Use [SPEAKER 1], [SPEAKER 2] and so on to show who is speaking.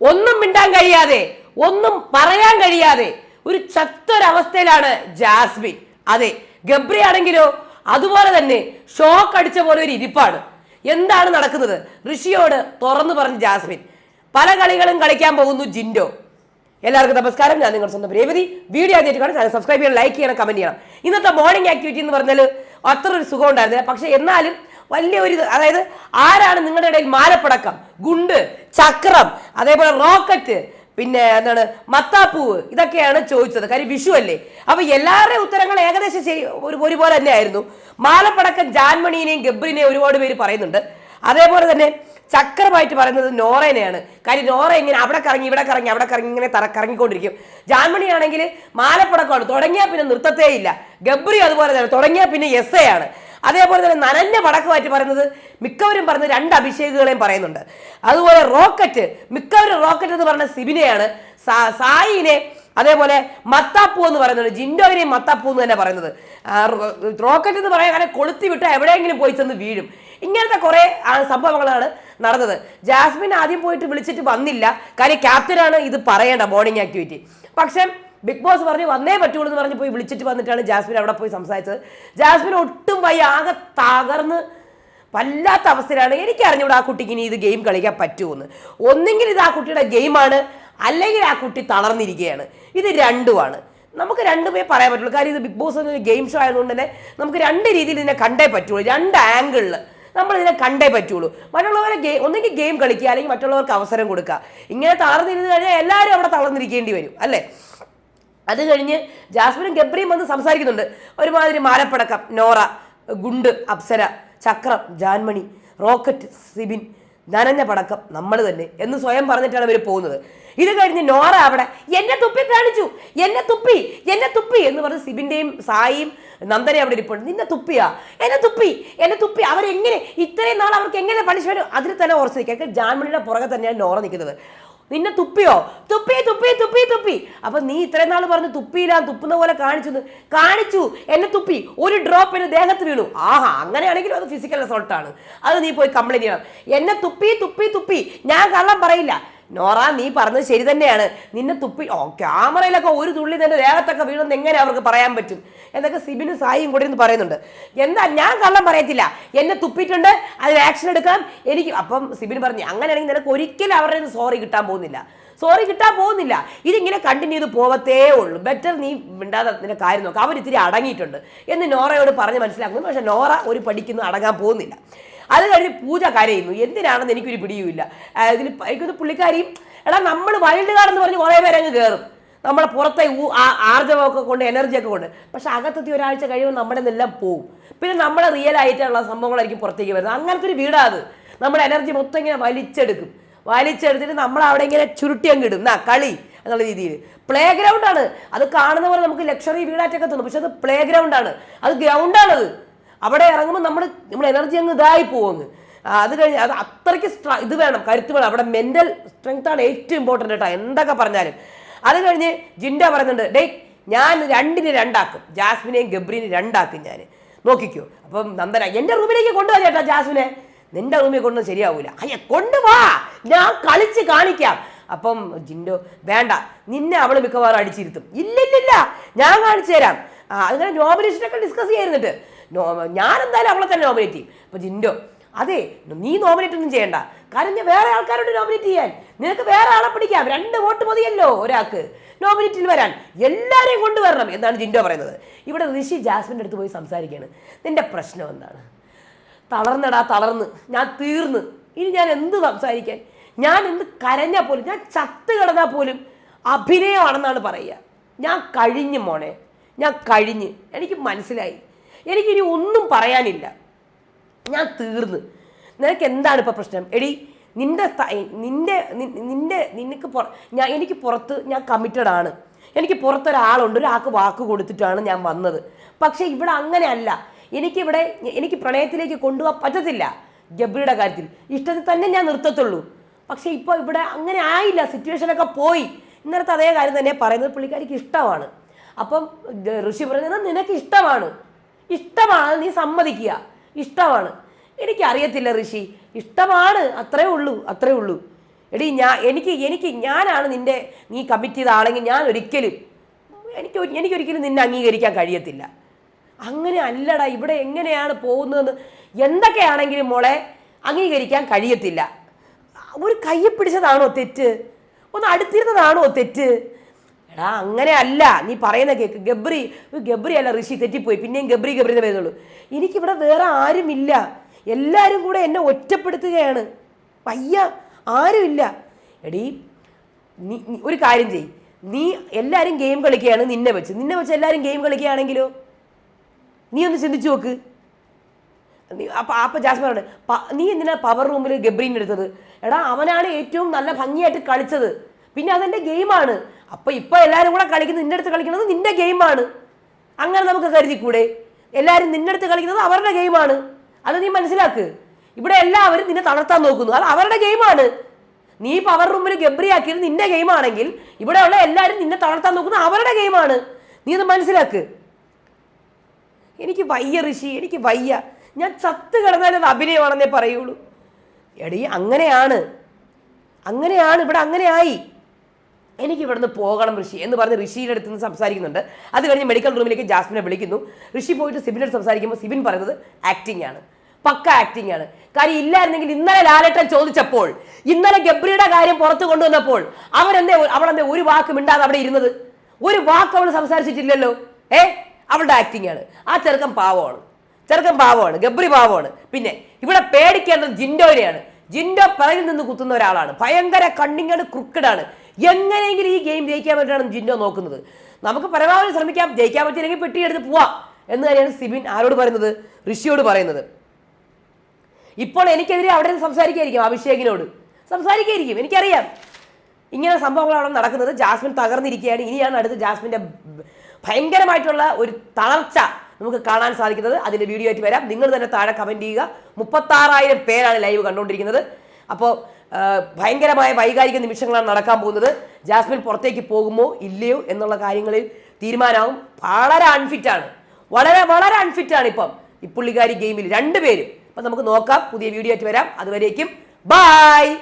[SPEAKER 1] ഒന്നും മിണ്ടാൻ കഴിയാതെ ഒന്നും പറയാൻ കഴിയാതെ ഒരു ചത്തൊരവസ്ഥയിലാണ് ജാസ്മിൻ. അതെ ഗബ്രി ആണെങ്കിലോ അതുപോലെ തന്നെ ഷോക്ക് അടിച്ച പോലെ ഒരു ഇരിപ്പാണ്. എന്താണ് നടക്കുന്നത്? ഋഷിയോട് തുറന്നു പറഞ്ഞു ജാസ്മിൻ പല കളികളും കളിക്കാൻ പോകുന്നു ജിൻഡോ. എല്ലാവർക്കും നമസ്കാരം. ഞാൻ നിങ്ങൾ സ്വന്തം രേവതി. വീഡിയോ ആദ്യമായിട്ട് കാണാൻ സബ്സ്ക്രൈബ് ചെയ്യണം ലൈക്ക് ചെയ്യണം കമന്റ് ചെയ്യണം. ഇന്നത്തെ മോർണിംഗ് ആക്ടിവിറ്റി എന്ന് പറഞ്ഞാൽ അത്ര ഒരു സുഖം ഉണ്ടായിരുന്നില്ല. പക്ഷെ എന്നാലും വലിയ ഒരു അതായത് ആരാണ് നിങ്ങളുടെ ഇടയിൽ മാലപ്പടക്കം? ഗുണ്ട് ചക്രം അതേപോലെ റോക്കറ്റ് പിന്നെ എന്താണ് മത്താപ്പൂവ്? ഇതൊക്കെയാണ് ചോദിച്ചത്. കാര്യം വിഷു അല്ലേ? അപ്പൊ എല്ലാവരുടെയും ഉത്തരങ്ങൾ ഏകദേശം ഒരു ഒരുപോലെ തന്നെയായിരുന്നു. മാലപ്പടക്കം ജാൻമണിനെയും ഗബ്രിനെയും ഒരുപാട് പേര് പറയുന്നുണ്ട്. അതേപോലെ തന്നെ ചക്രമായിട്ട് പറയുന്നത് നോറേനെയാണ്. കാര്യം നോറ ഇങ്ങനെ അവിടെ കറങ്ങി ഇവിടെ കറങ്ങി അവിടെ കറങ്ങി ഇങ്ങനെ തറ കറങ്ങിക്കൊണ്ടിരിക്കും. ജാൻമണി ആണെങ്കിൽ മാലപ്പടക്കമാണ്. തുടങ്ങിയാൽ പിന്നെ നൃത്തത്തേ ഇല്ല. ഗബ്രി അതുപോലെ തന്നെ. തുടങ്ങിയാൽ പിന്നെ എസ് എ ആണ്. അതേപോലെ തന്നെ നനഞ്ഞ പടക്കമായിട്ട് പറയുന്നത് മിക്കവരും പറഞ്ഞ രണ്ട് അഭിഷേകുകളെയും പറയുന്നുണ്ട്. അതുപോലെ റോക്കറ്റ് മിക്കവരും റോക്കറ്റ് എന്ന് പറഞ്ഞ സിബിനെയാണ് സായിനെ അതേപോലെ മത്താപ്പൂ എന്ന് പറയുന്നുണ്ട്. ജിൻഡോവിനെയും മത്താപ്പൂ എന്ന് തന്നെ പറയുന്നത്. റോക്കറ്റ് എന്ന് പറയാൻ കാരണം കൊളുത്തി വിട്ട് എവിടെയെങ്കിലും പോയി ചെന്ന് വീഴും. ഇങ്ങനത്തെ കുറേ സംഭവങ്ങളാണ് നടന്നത്. ജാസ്മിൻ ആദ്യം പോയിട്ട് വിളിച്ചിട്ട് വന്നില്ല. കാര്യം ക്യാപ്റ്റനാണ് ഇത് പറയേണ്ട മോർണിംഗ് ആക്ടിവിറ്റി പക്ഷേ ബിഗ് ബോസ് പറഞ്ഞ് വന്നേ പറ്റുള്ളൂ എന്ന് പറഞ്ഞ് പോയി വിളിച്ചിട്ട് വന്നിട്ടാണ് ജാസ്മിൻ അവിടെ പോയി സംസാരിച്ചത്. ജാസ്മിൻ ഒട്ടും വയ്യ ആകെ തകർന്ന് വല്ലാത്ത അവസ്ഥയിലാണ്. എനിക്ക് അറിഞ്ഞൂടെ ആ കുട്ടിക്ക് ഇനി ഇത് ഗെയിം കളിക്കാൻ പറ്റുമെന്ന് ഒന്നെങ്കിൽ ഇത് ആ കുട്ടിയുടെ ഗെയിമാണ് അല്ലെങ്കിൽ ആ കുട്ടി തളർന്നിരിക്കുകയാണ്. ഇത് രണ്ടുമാണ്. നമുക്ക് രണ്ടുമേ പറയാൻ പറ്റുള്ളൂ. കാര്യം ഇത് ബിഗ് ബോസ് എന്നൊരു ഗെയിം ഷോ ആയതുകൊണ്ട് തന്നെ നമുക്ക് രണ്ട് രീതിയിൽ ഇതിനെ കണ്ടേ പറ്റുള്ളൂ. രണ്ട് ആംഗിളിൽ നമ്മൾ ഇതിനെ കണ്ടേ പറ്റുള്ളൂ. മറ്റുള്ളവരെ ഗെയിം ഒന്നെങ്കിൽ ഗെയിം കളിക്കുക അല്ലെങ്കിൽ മറ്റുള്ളവർക്ക് അവസരം കൊടുക്കുക. ഇങ്ങനെ തളർന്നിരുന്ന് കഴിഞ്ഞാൽ എല്ലാവരും അവിടെ തളർന്നിരിക്കേണ്ടി വരും അല്ലേ? അത് കഴിഞ്ഞ് ജാസ്മിനും ഗബ്രിയും വന്ന് സംസാരിക്കുന്നുണ്ട്. ഒരുമാതിരി മാലപ്പടക്കം നോറ ഗുണ്ട് അപ്സര ചക്രം ജാൻമണി റോക്കറ്റ് സിബിൻ നനഞ്ഞ പടക്കം നമ്മൾ തന്നെ എന്ന് സ്വയം പറഞ്ഞിട്ടാണ് ഇവർ പോകുന്നത്. ഇത് കഴിഞ്ഞ് നോറ അവിടെ എന്നെ തുപ്പി കാണിച്ചു എന്നെ തുപ്പി എന്നെ തുപ്പി എന്ന് പറഞ്ഞ് സിബിന്റെയും സായിയും നന്ദനെ അവിടെ ഇരിപ്പുണ്ട്. നിന്നെ തുപ്പിയാ? എന്നെ തുപ്പി എന്നെ തുപ്പി അവരെങ്ങനെ ഇത്രയും നാൾ അവർക്ക് എങ്ങനെ പണിഷ്മെന്റ് അതിൽ തന്നെ ഓർച്ചിരിക്കുക ജാൻമണിയുടെ പുറകെ തന്നെയാണ് നോറ നിൽക്കുന്നത്. നിന്നെ തുപ്പിയോ? തുപ്പി തുപ്പി തുപ്പി തുപ്പി. അപ്പൊ നീ ഇത്രയും നാൾ പറഞ്ഞു തുപ്പിയില്ല തുപ്പുന്ന പോലെ കാണിച്ചു കാണിച്ചു. എന്നെ തുപ്പി. ഒരു ഡ്രോപ്പ് എന്റെ ദേഹത്ത് വീണു. ആഹാ അങ്ങനെയാണെങ്കിലും അത് ഫിസിക്കൽ അസോൾട്ടാണ് അത് നീ പോയി കംപ്ലൈന്റ് ചെയ്യണം. എന്നെ തുപ്പി തുപ്പി തുപ്പി. ഞാൻ കള്ളം പറയില്ല. നോറ നീ പറഞ്ഞത് ശരി തന്നെയാണ്. നിന്നെ തുപ്പി ഓ ക്യാമറയിലൊക്കെ ഒരു തുള്ളി തന്നെ ദേഹത്തൊക്കെ വീണെന്ന് എങ്ങനെ അവർക്ക് പറയാൻ പറ്റും? എന്നൊക്കെ സിബിനും സായിയും കൂടി എന്ന് പറയുന്നുണ്ട്. എന്താ ഞാൻ കള്ളം പറയത്തില്ല. എന്നെ തുപ്പിട്ടുണ്ട് അതിന് ആക്ഷൻ എടുക്കാം എനിക്ക് അപ്പം സിബിൻ പറഞ്ഞു അങ്ങനെയാണെങ്കിൽ നിനക്ക് ഒരിക്കലും അവരുടെ നിന്ന് സോറി കിട്ടാൻ പോകുന്നില്ല. സോറി കിട്ടാൻ പോകുന്നില്ല. ഇതിങ്ങനെ കണ്ടിന്യൂ ചെയ്ത് പോവത്തേ ഉള്ളൂ. ബെറ്റർ നീ മിണ്ടാതെ നിന്റെ കാര്യം നോക്കാം. അവരിത്തിരി അടങ്ങിയിട്ടുണ്ട്. എന്ന് നോറയോട് പറഞ്ഞ് മനസ്സിലാക്കുന്നു. പക്ഷെ നോറ ഒരു പഠിക്കുന്നു അടങ്ങാൻ പോകുന്നില്ല. അത് കഴിഞ്ഞ് പൂജ കരയുന്നു. എന്തിനാണെന്ന് എനിക്കൊരു പിടിയുമില്ല. ഇതിൽ എനിക്കൊന്ന് പുള്ളിക്കാരിയും എടാ നമ്മൾ വൈൽഡ് കാർഡ് എന്ന് പറഞ്ഞ് കുറേ പേരങ്ങ് കയറും നമ്മളെ പുറത്തെ ആർജവമൊക്കെ കൊണ്ട് എനർജിയൊക്കെ കൊണ്ട്. പക്ഷെ അകത്തെത്തി ഒരാഴ്ച കഴിയുമ്പോൾ നമ്മുടെ നിന്നെല്ലാം പോവും. പിന്നെ നമ്മളെ റിയൽ ആയിട്ടുള്ള സംഭവങ്ങളായിരിക്കും പുറത്തേക്ക് വരുന്നത്. അങ്ങനത്തെ ഒരു വീടാത് നമ്മുടെ എനർജി മൊത്തം ഇങ്ങനെ വലിച്ചെടുക്കും. വലിച്ചെടുത്തിട്ട് നമ്മൾ അവിടെ ഇങ്ങനെ ചുരുട്ടി അങ്ങ് ഇടും. എന്നാ കളി എന്നുള്ള രീതിയിൽ പ്ലേ ഗ്രൗണ്ടാണ് അത് കാണുന്ന പോലെ നമുക്ക് ലക്ഷറി വീടായിട്ടൊക്കെ തോന്നും. പക്ഷെ അത് പ്ലേ ഗ്രൗണ്ടാണ് അത് ഗ്രൗണ്ടാണത് അവിടെ ഇറങ്ങുമ്പോൾ നമ്മൾ നമ്മുടെ എനർജി അങ്ങ് ഇതായി പോകുന്നു അത് കഴിഞ്ഞ് അത് അത്രയ്ക്ക് ഇത് വേണം കരുത്ത് വേണം. അവിടെ മെന്റൽ സ്ട്രെങ്ത് ആണ് ഏറ്റവും ഇമ്പോർട്ടന്റ് കേട്ടോ എന്തൊക്കെ പറഞ്ഞാലും. അത് കഴിഞ്ഞ് ജിൻഡ പറയുന്നുണ്ട് ഡേ ഞാൻ രണ്ടിന് രണ്ടാക്കും. ജാസ്മിനെയും ഗബ്രീനെയും രണ്ടാക്കും ഞാൻ നോക്കിക്കോ. അപ്പം നന്ദന എന്റെ റൂമിലേക്ക് കൊണ്ടുവരാം ചേട്ടാ ജാസ്മിനെ. നിന്റെ റൂമിൽ കൊണ്ടു ശരിയാവൂല. അയ്യ കൊണ്ടുവാ. ഞാൻ കളിച്ച് കാണിക്കാം. അപ്പം ജിൻഡോ വേണ്ട നിന്നെ അവൾ മിക്കവാറും അടിച്ചിരുത്തും. ഇല്ലില്ലില്ല ഞാൻ കാണിച്ചു തരാം. അങ്ങനെ നോമിനേഷനൊക്കെ ഡിസ്കസ് ചെയ്യുന്നുണ്ട് ഞാൻ എന്തായാലും അവളെ തന്നെ നോമിനേറ്റ് ചെയ്യും. അപ്പോൾ ജിൻഡോ അതെ നീ നോമിനേറ്റ് ഒന്നും ചെയ്യണ്ട. കാരണം ഞാൻ വേറെ ആൾക്കാരോട് നോമിനേറ്റ് ചെയ്യാൻ. നിനക്ക് വേറെ ആളെ പിടിക്കാം. രണ്ട് വോട്ട് മതിയല്ലോ ഒരാൾക്ക്. നോമിനേറ്റിൽ വരാൻ. എല്ലാവരെയും കൊണ്ടുവരണം എന്നാണ് ജിൻഡോ പറയുന്നത്. ഇവിടെ ഋഷി ജാസ്മിന്റെ അടുത്ത് പോയി സംസാരിക്കുകയാണ് നിന്റെ പ്രശ്നം എന്താണ്? തളർന്നടാ തളർന്ന്. ഞാൻ തീർന്ന്. ഇനി ഞാൻ എന്ത് സംസാരിക്കാൻ? ഞാൻ എന്ത് കരഞ്ഞാൽ പോലും ഞാൻ ചത്ത് കിടന്നാൽ പോലും അഭിനയമാണെന്നാണ് പറയുക. ഞാൻ കഴിഞ്ഞു മോനെ. ഞാൻ കഴിഞ്ഞ്. എനിക്ക് മനസ്സിലായി. എനിക്കിനി ഒന്നും പറയാനില്ല. ഞാൻ തീർന്ന്. നിനക്ക് എന്താണ് ഇപ്പോൾ പ്രശ്നം? എടി നിന്റെ നിന്റെ നിന്റെ നിനക്ക് ഞാൻ എനിക്ക് പുറത്ത് ഞാൻ കമ്മിറ്റഡ് ആണ്. എനിക്ക് പുറത്തൊരാളുണ്ട് ഒരാൾക്ക് വാക്ക് കൊടുത്തിട്ടാണ് ഞാൻ വന്നത്. പക്ഷേ ഇവിടെ അങ്ങനെയല്ല. എനിക്കിവിടെ എനിക്ക് പ്രണയത്തിലേക്ക് കൊണ്ടുപോകാൻ പറ്റത്തില്ല. ഗബ്രിയുടെ കാര്യത്തിൽ. ഇഷ്ടത്തിൽ തന്നെ ഞാൻ നിർത്തത്തുള്ളൂ. പക്ഷേ ഇപ്പോൾ ഇവിടെ അങ്ങനെ ആയില്ല. സിറ്റുവേഷനൊക്കെ പോയി. ഇന്നലത്തെ അതേ കാര്യം തന്നെ പറയുന്നത്. പുള്ളിക്കാരിക്ക് ഇഷ്ടമാണ്. അപ്പം ഋഷി പറയുന്നത് നിനക്ക് ഇഷ്ടമാണ്. ഇഷ്ടമാണ് നീ സമ്മതിക്കുക. ഇഷ്ടമാണ്. എനിക്കറിയത്തില്ല ഋഷി. ഇഷ്ടമാണ് അത്രേ ഉള്ളൂ അത്രേ ഉള്ളൂ. എടി ഞാൻ എനിക്ക് എനിക്ക് ഞാനാണ് നിന്റെ നീ കമ്മിറ്റ് ചെയ്ത ആളെങ്കിൽ ഞാൻ ഒരിക്കലും എനിക്ക് എനിക്കൊരിക്കലും നിന്നെ അംഗീകരിക്കാൻ കഴിയത്തില്ല. അങ്ങനെ അല്ലടാ ഇവിടെ എങ്ങനെയാണ് പോകുന്നതെന്ന് എന്തൊക്കെയാണെങ്കിലും മോളെ അംഗീകരിക്കാൻ കഴിയത്തില്ല. ഒരു കയ്യെ പിടിച്ചതാണോ തെറ്റ്? ഒന്ന് അടുത്തിരുന്നതാണോ തെറ്റ്? എടാ അങ്ങനെ അല്ല നീ പറയുന്ന കേക്ക്. ഗബ്രി ഗബ്രി അല്ല ഋഷി തെറ്റിപ്പോയി. പിന്നെയും ഗബ്രി ഗബ്രി എന്ന് വരുന്നുള്ളൂ എനിക്കിവിടെ വേറെ ആരുമില്ല. എല്ലാവരും കൂടെ എന്നെ ഒറ്റപ്പെടുത്തുകയാണ്. വയ്യ ആരുമില്ല. എടീ നീ ഒരു കാര്യം ചെയ് നീ എല്ലാവരും ഗെയിം കളിക്കുകയാണ് നിന്നെ വെച്ച്. നിന്നെ വെച്ച് എല്ലാവരും ഗെയിം കളിക്കുകയാണെങ്കിലോ? നീ ഒന്ന് ചിന്തിച്ചു നോക്ക്. അപ്പം അപ്പൊ പറഞ്ഞു നീ എന്തിനാ പവർ റൂമിൽ ഗബ്രീന്റെ എടുത്തത്? എടാ അവനാണ് ഏറ്റവും നല്ല ഭംഗിയായിട്ട് കളിച്ചത്. പിന്നെ അതെന്റെ ഗെയിമാണ്. അപ്പൊ ഇപ്പൊ എല്ലാവരും കൂടെ കളിക്കുന്നത് നിന്റെ അടുത്ത് കളിക്കുന്നത് നിന്റെ ഗെയിമാണ്. അങ്ങനെ നമുക്ക് കരുതിക്കൂടെ? എല്ലാവരും നിന്റെ അടുത്ത് കളിക്കുന്നത് അവരുടെ ഗെയിമാണ്. അത് നീ മനസ്സിലാക്ക്. ഇവിടെ എല്ലാവരും നിന്നെ തളർത്താൻ നോക്കുന്നു. അത് അവരുടെ ഗെയിമാണ്. നീ പവർ റൂമിൽ മുമ്പിൽ ഗബ്രിയാക്കിയത് നിന്റെ ഗെയിമാണെങ്കിൽ ഇവിടെയുള്ള എല്ലാവരും നിന്നെ തളർത്താൻ നോക്കുന്നത് അവരുടെ ഗെയിമാണ്. നീ അത് മനസ്സിലാക്ക്. എനിക്ക് വയ്യ ഋഷി എനിക്ക് വയ്യ. ഞാൻ ചത്ത് കിടന്നാൽ അത് അഭിനയമാണെന്നേ പറയുള്ളൂ. എടീ അങ്ങനെയാണ്. അങ്ങനെയാണ് ഇവിടെ അങ്ങനെയായി. എനിക്ക് ഇവിടുന്ന് പോകണം ഋഷി എന്ന് പറഞ്ഞ് ഋഷിയുടെ അടുത്ത് നിന്ന് സംസാരിക്കുന്നുണ്ട്. അത് കഴിഞ്ഞ് മെഡിക്കൽ റൂമിലേക്ക് ജാസ്മിനെ വിളിക്കുന്നു. ഋഷി പോയിട്ട് സിബിനോട് സംസാരിക്കുമ്പോൾ സിബിൻ പറയുന്നത് ആക്ടിംഗ് ആണ്. പക്ക ആക്ടിംഗ് ആണ്. കാര്യം ഇല്ലായിരുന്നെങ്കിൽ ഇന്നലെ ലാലേട്ടൻ ചോദിച്ചപ്പോൾ ഇന്നലെ ഗബ്രിയുടെ കാര്യം പുറത്തു കൊണ്ടുവന്നപ്പോൾ അവരെന്തേ അവളെന്തേ ഒരു വാക്ക് മിണ്ടാതെ അവിടെ ഇരുന്നത്? ഒരു വാക്ക് അവൾ സംസാരിച്ചിട്ടില്ലല്ലോ. ഏ? അവളുടെ ആക്ടിംഗ് ആണ്. ആ ചെറുക്കൻ പാവമാണ്. ചെറുക്കൻ പാവമാണ്. ഗബ്രി പാവമാണ്. പിന്നെ ഇവിടെ പേടിക്കേണ്ടത് ജിൻഡോനെയാണ്. ജിൻഡോ പിറകിൽ നിന്ന് കുത്തുന്ന ഒരാളാണ്. ഭയങ്കര കണ്ണിങ്ങാണ് ക്രുക്കഡാണ് എങ്ങനെയെങ്കിലും ഈ ഗെയിം ജയിക്കാൻ വേണ്ടിയാണ് ജിന്നോ നോക്കുന്നത്. നമുക്ക് പരമാവധി ശ്രമിക്കാം. ജയിക്കാൻ പറ്റിയില്ലെങ്കിൽ പെട്ടിയെടുത്ത് പോവാം എന്ന് തന്നെയാണ് സിബിൻ ആരോട് പറയുന്നത്? ഋഷിയോട് പറയുന്നത്. ഇപ്പോൾ എനിക്കെതിരെ അവിടെ നിന്ന് സംസാരിക്കായിരിക്കും അഭിഷേകിനോട്. സംസാരിക്കായിരിക്കും എനിക്കറിയാം. ഇങ്ങനെ സംഭവങ്ങൾ അവിടെ നടക്കുന്നത്. ജാസ്മിൻ തകർന്നിരിക്കുകയാണ്. ഇനിയാണ് അടുത്ത് ജാസ്മിന്റെ ഭയങ്കരമായിട്ടുള്ള ഒരു തളർച്ച നമുക്ക് കാണാൻ സാധിക്കുന്നത്. അതിന്റെ വീഡിയോ ആയിട്ട് വരാം. നിങ്ങൾ തന്നെ താഴെ കമന്റ് ചെയ്യുക. മുപ്പത്താറായിരം പേരാണ് ലൈവ് കണ്ടുകൊണ്ടിരിക്കുന്നത്. അപ്പോൾ ഭയങ്കരമായ വൈകാരിക നിമിഷങ്ങളാണ് നടക്കാൻ പോകുന്നത്. ജാസ്മിൻ പുറത്തേക്ക് പോകുമോ? ഇല്ലയോ എന്നുള്ള കാര്യങ്ങളിൽ തീരുമാനമാകും വളരെ അൺഫിറ്റാണ് വളരെ വളരെ അൺഫിറ്റാണ് ഇപ്പം. ഈ പുള്ളിക്കാരി ഗെയിമിൽ രണ്ടുപേരും. അപ്പം നമുക്ക് നോക്കാം. പുതിയ വീഡിയോ ആയിട്ട് വരാം. അതുവരേക്കും ബായ്